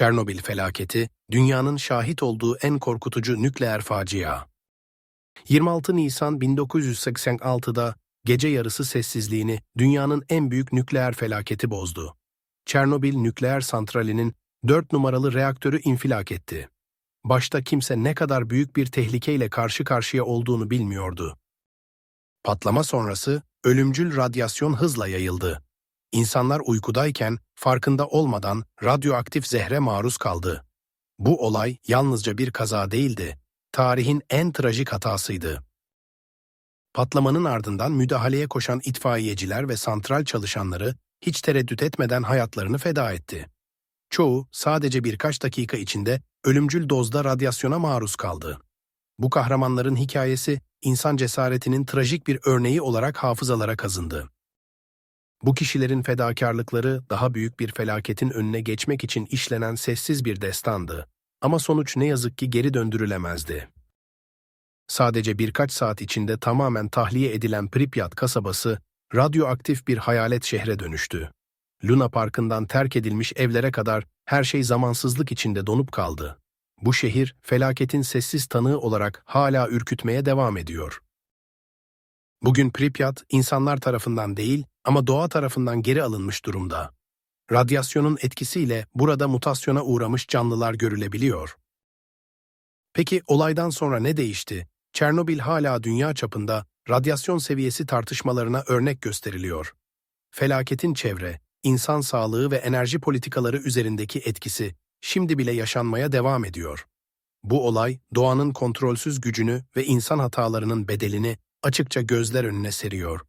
Çernobil felaketi, dünyanın şahit olduğu en korkutucu nükleer facia. 26 Nisan 1986'da gece yarısı sessizliğini dünyanın en büyük nükleer felaketi bozdu. Çernobil nükleer santralinin 4 numaralı reaktörü infilak etti. Başta kimse ne kadar büyük bir tehlikeyle karşı karşıya olduğunu bilmiyordu. Patlama sonrası ölümcül radyasyon hızla yayıldı. İnsanlar uykudayken farkında olmadan radyoaktif zehre maruz kaldı. Bu olay yalnızca bir kaza değildi, tarihin en trajik hatasıydı. Patlamanın ardından müdahaleye koşan itfaiyeciler ve santral çalışanları hiç tereddüt etmeden hayatlarını feda etti. Çoğu sadece birkaç dakika içinde ölümcül dozda radyasyona maruz kaldı. Bu kahramanların hikayesi insan cesaretinin trajik bir örneği olarak hafızalara kazındı. Bu kişilerin fedakarlıkları daha büyük bir felaketin önüne geçmek için işlenen sessiz bir destandı. Ama sonuç ne yazık ki geri döndürülemezdi. Sadece birkaç saat içinde tamamen tahliye edilen Pripyat kasabası radyoaktif bir hayalet şehre dönüştü. Luna Parkı'ndan terk edilmiş evlere kadar her şey zamansızlık içinde donup kaldı. Bu şehir felaketin sessiz tanığı olarak hala ürkütmeye devam ediyor. Bugün Pripyat insanlar tarafından değil ama doğa tarafından geri alınmış durumda. Radyasyonun etkisiyle burada mutasyona uğramış canlılar görülebiliyor. Peki olaydan sonra ne değişti? Çernobil hala dünya çapında radyasyon seviyesi tartışmalarına örnek gösteriliyor. Felaketin çevre, insan sağlığı ve enerji politikaları üzerindeki etkisi şimdi bile yaşanmaya devam ediyor. Bu olay doğanın kontrolsüz gücünü ve insan hatalarının bedelini açıkça gözler önüne seriyor.